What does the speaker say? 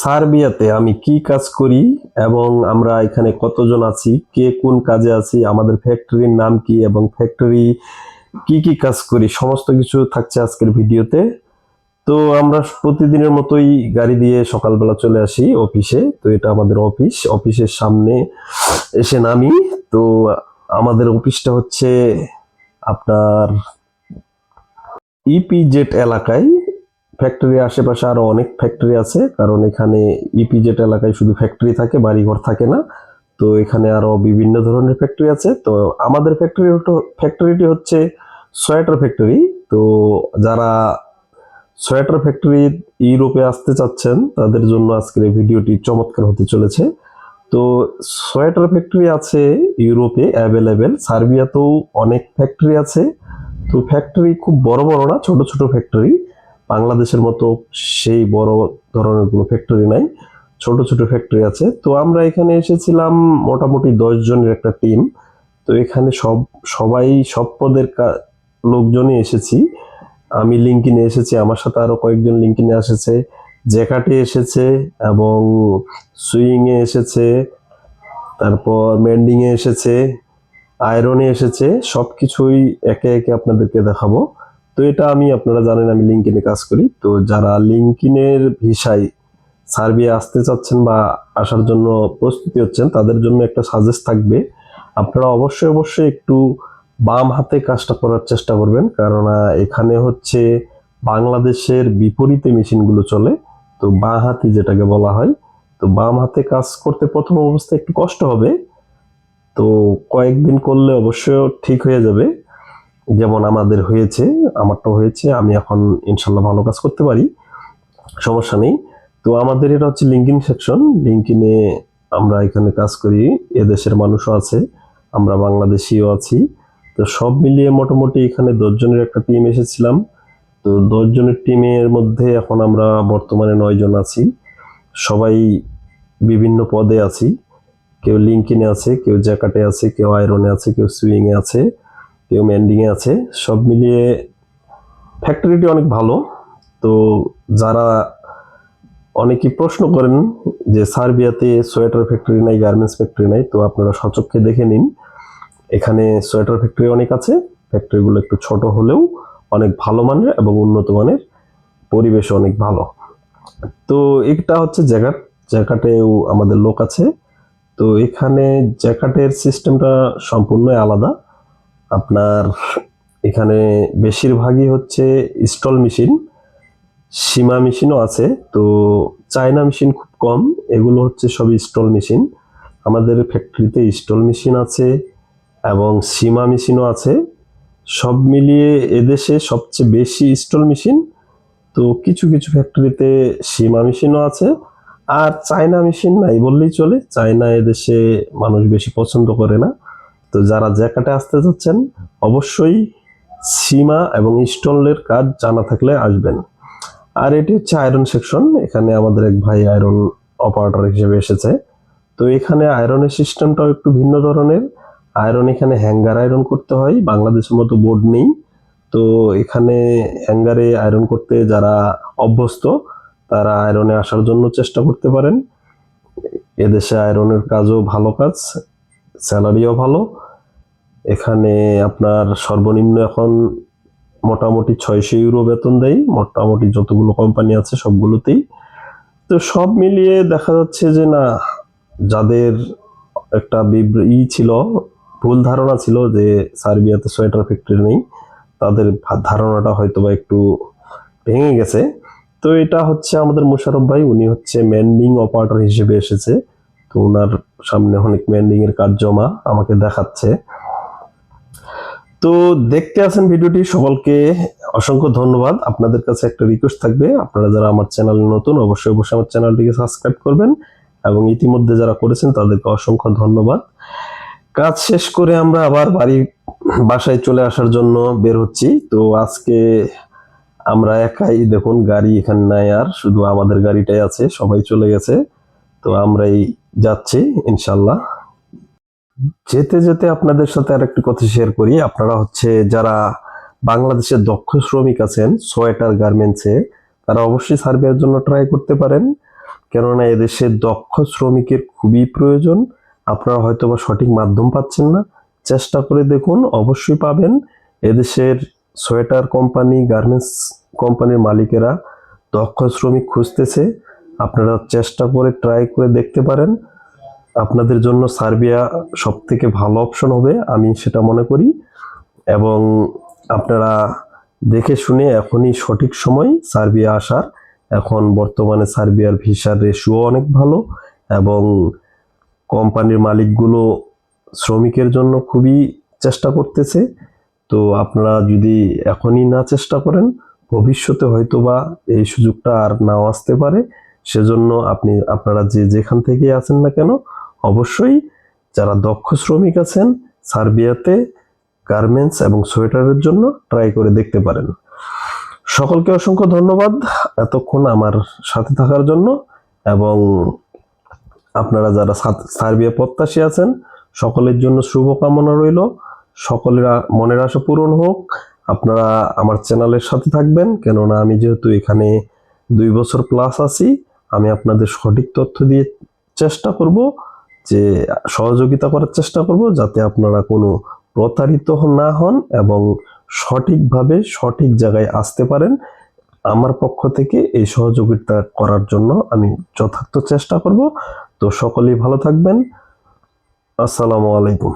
সার্বিয়াতে আমি কি কাজ করি এবং আমরা এখানে কতজন আছি, কে কোন কাজে আছি, আমাদের ফ্যাক্টরির নাম কি এবং ফ্যাক্টরি কি কি কাজ করি, সমস্ত কিছু থাকছে আজকের ভিডিওতে। তো আমরা প্রতিদিনের মতোই গাড়ি দিয়ে সকালবেলা চলে আসি অফিসে। তো এটা আমাদের অফিস। অফিসের সামনে এসে নামি। তো আমাদের অফিসটা হচ্ছে আপনার ইপিজেট এলাকায়। ফ্যাক্টরির আশেপাশে আরও অনেক ফ্যাক্টরি আছে। কারণ এখানে ইপিজেট এলাকায় শুধু ফ্যাক্টরি থাকে, বাড়িঘর থাকে না। তো এখানে আরও বিভিন্ন ধরনের ফ্যাক্টরি আছে। তো আমাদের ফ্যাক্টরি ফ্যাক্টরিটি হচ্ছে সোয়েটার ফ্যাক্টরি তো যারা সোয়েটার ফ্যাক্টরি ইউরোপে আসতে চাচ্ছেন, তাদের জন্য আজকের এই ভিডিওটি চমৎকার হতে চলেছে। তো সোয়েটার ফ্যাক্টরি আছে ইউরোপে অ্যাভেলেবেল সার্বিয়াতেও অনেক ফ্যাক্টরি আছে। তো ফ্যাক্টরি খুব বড় বড় না, ছোট ছোট ফ্যাক্টরি বাংলাদেশের মতো সেই বড় ধরনের কোনো ফ্যাক্টরি নাই, ছোট ছোট ফ্যাক্টরি আছে। তো আমরা এখানে এসেছিলাম মোটামুটি দশ জনের একটা টিম তো এখানে সব, সবাই সব পদের লোকজনই এসেছি। আমি লিঙ্কিনে এসেছি, আমার সাথে আরও কয়েকজন লিঙ্কিনে এসেছে জ্যাকাটে এসেছে এবং সুইং এ এসেছে, তারপর মেন্ডিং এ এসেছে আয়রনে এসেছে সব কিছুই একে একে আপনাদেরকে দেখাবো। তো এটা আমি, আপনারা জানেন, আমি লিঙ্কিনে কাজ করি। তো যারা লিঙ্কিনের ভিসায় সার্বিয়া আসতে চাচ্ছেন বা আসার জন্য প্রস্তুতি হচ্ছেন, তাদের জন্য একটা সাজেস্ট থাকবে। আপনারা অবশ্যই অবশ্যই একটু বাম হাতে কাজটা করার চেষ্টা করবেন। কারণ এখানে হচ্ছে বাংলাদেশের বিপরীতে মেশিনগুলো চলে। তো বাঁ হাতি যেটাকে বলা হয়, তো বাম হাতে কাজ করতে প্রথম অবস্থায় একটু কষ্ট হবে। তো কয়েকদিন করলে অবশ্যই ঠিক হয়ে যাবে। যেমন আমাদের হয়েছে আমারটা হয়েছে, আমি এখন ইনশাল্লাহ ভালো কাজ করতে পারি, সমস্যা নেই। তো আমাদের এটা হচ্ছে লিঙ্কিন সেকশন লিঙ্কিনে আমরা এখানে কাজ করি, এদেশের মানুষও আছে, আমরা বাংলাদেশিও আছি। তো সব মিলিয়ে মোটামুটি এখানে দশজনের একটা টিম এসেছিলাম। তো দশজনের টিমের মধ্যে এখন আমরা বর্তমানে নয় জন আছি। সবাই বিভিন্ন পদে আছি। কেউ লিঙ্কিনে আছে, কেউ জ্যাকাটে আছে, কেউ আয়রনে আছে, কেউ সুইংয়ে আছে। কেউ মেন্ডিংয়ে আছে। সব মিলিয়ে ফ্যাক্টরিটি অনেক ভালো। তো যারা অনেকে প্রশ্ন করেন যে, সার্বিয়াতে সোয়েটার ফ্যাক্টরি নাই গার্মেন্টস ফ্যাক্টরি নাই, তো আপনারা সচক্ষে দেখে নিন। এখানে সোয়েটার ফ্যাক্টরি অনেক আছে। ফ্যাক্টরিগুলো একটু ছোট হলেও অনেক ভালো মানের এবং উন্নত মানের পরিবেশ অনেক ভালো। তো এটা হচ্ছে জ্যাকাট। জ্যাকাটেও আমাদের লোক আছে। তো এখানে জ্যাকাটের সিস্টেমটা সম্পূর্ণই আলাদা। আপনার এখানে বেশিরভাগই হচ্ছে স্টল মেশিন সীমা মেশিনও আছে, তো চায়না মেশিন খুব কম, এগুলো হচ্ছে সবই স্টল মেশিন আমাদের ফ্যাক্টরিতে স্টল মেশিন আছে এবং সীমা মেশিনও আছে। সব মিলিয়ে এদেশে সবচেয়ে বেশি স্টল মেশিন তো কিছু কিছু ফ্যাক্টরিতে সীমা মেশিনও আছে। আর চায়না মেশিন নাই বললেই চলে, চায়না এদেশে মানুষ বেশি পছন্দ করে না। তো যারা জ্যাকাটে আসতে যাচ্ছেন, অবশ্যই সীমা এবং স্টলের কাজ জানা থাকলে আসবেন। আর এটি হচ্ছে আয়রন সেকশন, এখানে আমাদের এক ভাই আয়রন অপারেটর হিসেবে এসেছে। তো এখানে আয়রনের সিস্টেমটাও একটু ভিন্ন ধরনের। আয়রন এখানে হ্যাঙ্গার আয়রন করতে হয়, বাংলাদেশের মতো বোর্ড নেই। তো এখানে হ্যাঙ্গারে আয়রন করতে যারা অভ্যস্ত, তারা আয়রনে আসার জন্য চেষ্টা করতে পারেন। এদেশে আয়রনের কাজও ভালো কাজ। স্যালারিও ভালো। এখানে আপনার সর্বনিম্ন এখন মোটামুটি ছয়শো ইউরো বেতন দেয় মোটামুটি যতগুলো কোম্পানি আছে সবগুলোতেই। তো সব মিলিয়ে দেখা যাচ্ছে যে না, যাদের একটা ই ছিল, ভুল ধারণা ছিল যে সার্বিয়াতে সোয়েটার ফ্যাক্টরি নেই, তাদের ধারণাটা হয়তো বা একটু ভেঙে গেছে। তো এটা হচ্ছে আমাদের মোশারফ ভাই, উনি হচ্ছে ম্যান্ডিং অপারেটর হিসেবে এসেছে। ওনার সামনে অনেক ম্যান্ডিং এর কাজ জমা আমাকে দেখাচ্ছে। তো দেখতে আছেন ভিডিওটি, সকলকে অসংখ্য ধন্যবাদ। আপনাদের কাছে একটা রিকোয়েস্ট থাকবে, আপনারা যারা আমার চ্যানেলে নতুন, অবশ্যই অবশ্যই আমার চ্যানেলটিকে সাবস্ক্রাইব করবেন এবং ইতিমধ্যে যারা করেছেন, তাদেরকে অসংখ্য ধন্যবাদ। কাজ শেষ করে আমরা আবার বাড়ি, বাসায় চলে আসার জন্য বের হচ্ছি। তো আজকে আমরা একাই, দেখুন, গাড়ি এখানে নাই আর, শুধু আমাদের গাড়িটাই আছে, সবাই চলে গেছে। তো আমরাই যাচ্ছি, ইনশাল্লাহ। যেতে যেতে আপনাদের সাথে আর একটি কথা শেয়ার করি। আপনারা হচ্ছে যারা বাংলাদেশের দক্ষ শ্রমিক আছেন, সোয়েটার গার্মেন্টসে, তারা অবশ্যই সার্বিয়ার জন্য ট্রাই করতে পারেন। কেননা এদেশে দক্ষ শ্রমিকের খুবই প্রয়োজন। আপনারা হয়তো বা সঠিক মাধ্যম পাচ্ছেন না। চেষ্টা করে দেখুন, অবশ্যই পাবেন। এদেশের সোয়েটার কোম্পানি, গার্মেন্টস কোম্পানির মালিকেরা দক্ষ শ্রমিক খুঁজতেছে। আপনারা চেষ্টা করে ট্রাই করে দেখতে পারেন। আপনাদের জন্য সার্বিয়া সব থেকে ভালো অপশন হবে, আমি সেটা মনে করি। এবং আপনারা দেখে শুনে এখনই সঠিক সময় সার্বিয়া আসার। এখন বর্তমানে সার্বিয়ার ভিসার রেশিও অনেক ভালো এবং কোম্পানির মালিকগুলো শ্রমিকের জন্য খুবই চেষ্টা করতেছে। তো আপনারা যদি এখনই না চেষ্টা করেন, ভবিষ্যতে হয়তোবা এই সুযোগটা আর নাও আসতে পারে। সেজন্য আপনি, আপনারা যে যেখান থেকে আছেন না কেন, অবশ্যই যারা দক্ষ শ্রমিক আছেন, সার্বিয়াতে গার্মেন্টস এবং সোয়েটারের জন্য ট্রাই করে দেখতে পারেন। সকলকে অসংখ্য ধন্যবাদ এতক্ষণ আমার সাথে থাকার জন্য এবং আপনারা যারা সার্বিয়া প্রত্যাশী আছেন, সকলের জন্য শুভকামনা রইল। সকলের মনের আশা পূরণ হোক। আপনারা আমার চ্যানেলের সাথে থাকবেন, কেননা আমি যেহেতু এখানে দুই বছর প্লাস আছি আমি আপনাদের সঠিক তথ্য দিয়ে চেষ্টা করব যে সহযোগিতা করার চেষ্টা করব যাতে আপনারা কোনো প্রতারিত না হন এবং সঠিকভাবে সঠিক জায়গায় আসতে পারেন। আমার পক্ষ থেকে এই সহযোগিতা করার জন্য আমি যথার্থ চেষ্টা করব। তো সকলেই ভালো থাকবেন। আসসালামু আলাইকুম।